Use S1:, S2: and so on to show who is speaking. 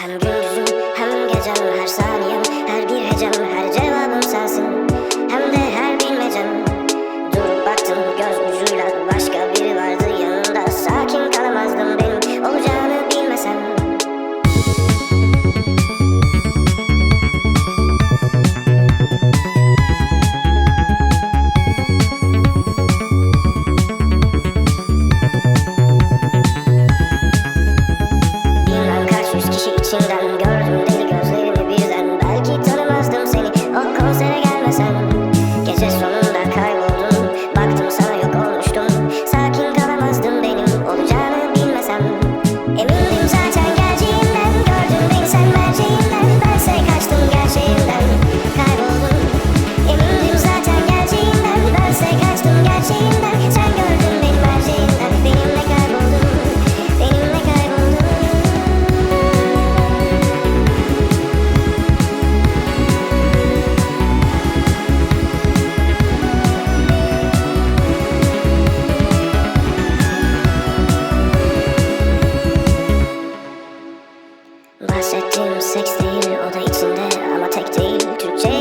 S1: Sen gündüzüm hem gecem her saniye. 去情到一。Seks değil o da içinde ama tek değil. Türkçe